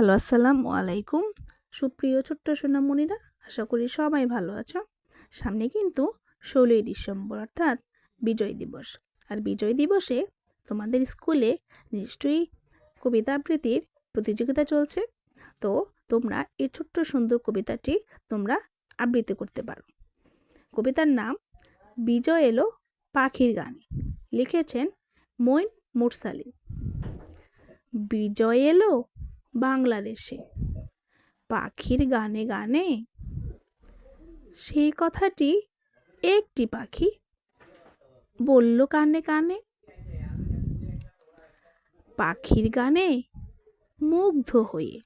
Hello, আসসালামু আলাইকুম। সুপ্রিয় ছোট্ট সোনামণিরা, আশা করি সবাই ভালো আছো। সামনে কিন্তু ষোলোই ডিসেম্বর, অর্থাৎ বিজয় দিবস। আর বিজয় দিবসে তোমাদের স্কুলে নিশ্চয়ই কবিতা আবৃত্তির প্রতিযোগিতা চলছে। তো তোমরা এই ছোট্ট সুন্দর কবিতাটি তোমরা আবৃত্তি করতে পারো। কবিতার নাম, বিজয় এলো পাখির গানে লিখেছেন মইন মুরসালিন বিজয় এলো বাংলাদেশে। পাখির গানে গানে সেই কথাটি একটি পাখি বলল কানে কানে, পাখির গানে মুগ্ধ হয়ে।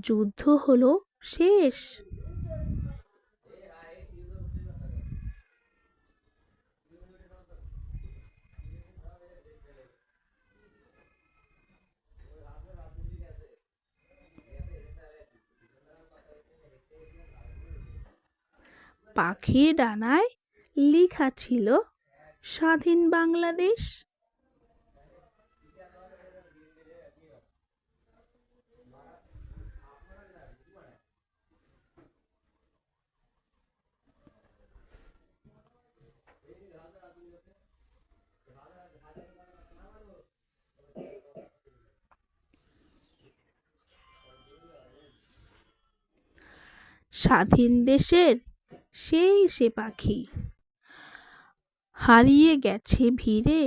যুদ্ধ হলো শেষ। পাখির ডানায় লেখা ছিল স্বাধীন বাংলাদেশ। স্বাধীন দেশের সেই সে পাখি। হারিয়ে গেছে ভিড়ে।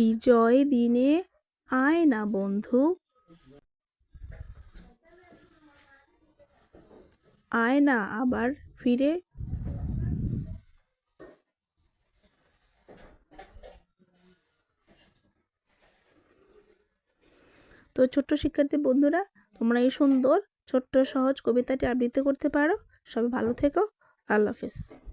বিজয় দিনে আয় না বন্ধু। আয় না আবার ফিরে। তো ছোট্ট শিক্ষার্থী বন্ধুরা, তোমরা এই সুন্দর, ছোট্ট, সহজ কবিতাটি আবৃত্তি করতে পারো। সবাই ভালো থেকো। আল্লাহ হাফেজ।